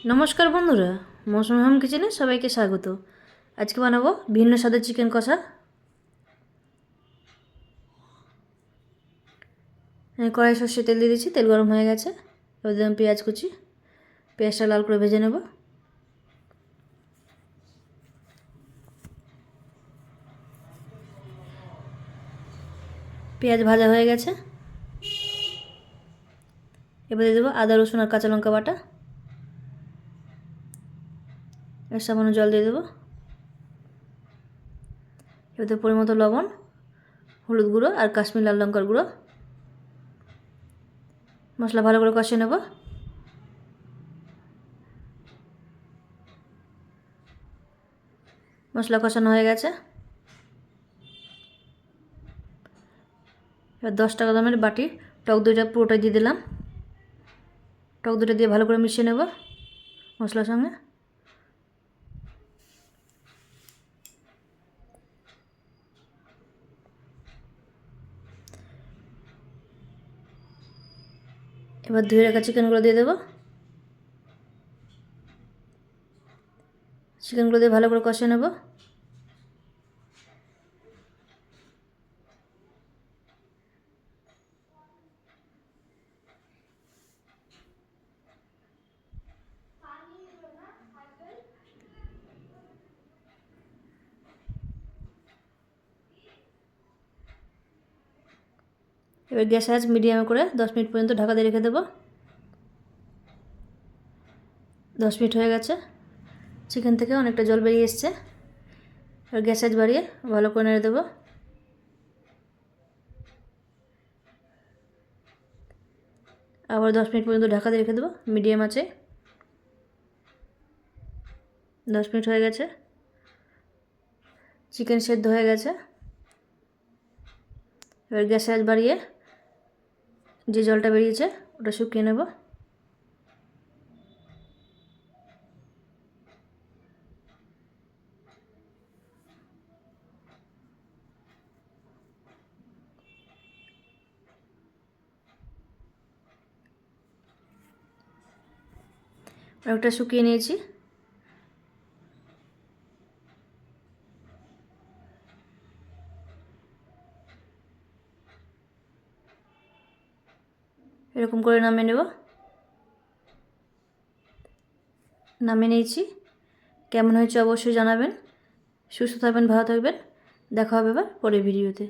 নমস্কার বন্ধুরা, মৌসুমি হোম কিচেনে সবাইকে স্বাগত। আজকে বানাবো ভিন্ন স্বাদের চিকেন কষা। কড়াই সর্ষে তেল দিয়ে দিচ্ছি, তেল গরম হয়ে গেছে। এবার দিলাম পেঁয়াজ কুচি। পেঁয়াজটা লাল করে ভেজে নেব। পেঁয়াজ ভাজা হয়ে গেছে। এবার দিয়ে দেবো আদা, রসুন আর কাঁচা লঙ্কা বাটা। এর সামান্য জল দিয়ে দেবো। এবারে পরিমতো লবণ, হলুদ গুঁড়ো আর কাশ্মীর লাল লঙ্কার গুঁড়ো। মশলা ভালো করে কষিয়ে নেব। মশলা কষানো হয়ে গেছে। এবার দশ টাকা দামের বাটি, টক দইটা পুরোটা দিয়ে দিলাম। টক দইটা দিয়ে ভালো করে মিশিয়ে নেব মশলার সঙ্গে। এবার ধুয়ে রাখা চিকেনগুলো দিয়ে দেবো। চিকেনগুলো দিয়ে ভালো করে কষে নেব। এবার গ্যাস আঁচ মিডিয়ামে করে দশ মিনিট পর্যন্ত ঢাকা দিয়ে রেখে দেবো। দশ মিনিট হয়ে গেছে। চিকেন থেকে অনেকটা জল বেরিয়ে এসছে। এবার গ্যাস আঁচ বাড়িয়ে ভালো করে নেড়ে দেবো। আবার দশ মিনিট পর্যন্ত ঢাকা দিয়ে রেখে দেবো, মিডিয়াম আছে। দশ মিনিট হয়ে গেছে। চিকেন সেদ্ধ হয়ে গেছে। এবার গ্যাস আঁচ বাড়িয়ে যে জলটা বেরিয়েছে ওটা শুকিয়ে নেব। ওটা শুকিয়ে নিয়েছি। এরকম করে নামিয়ে নেব। নামিয়ে নিয়েছি। কেমন হয়েছে অবশ্যই জানাবেন। সুস্থ থাকবেন, ভালো থাকবেন। দেখা হবে এবার পরের ভিডিওতে।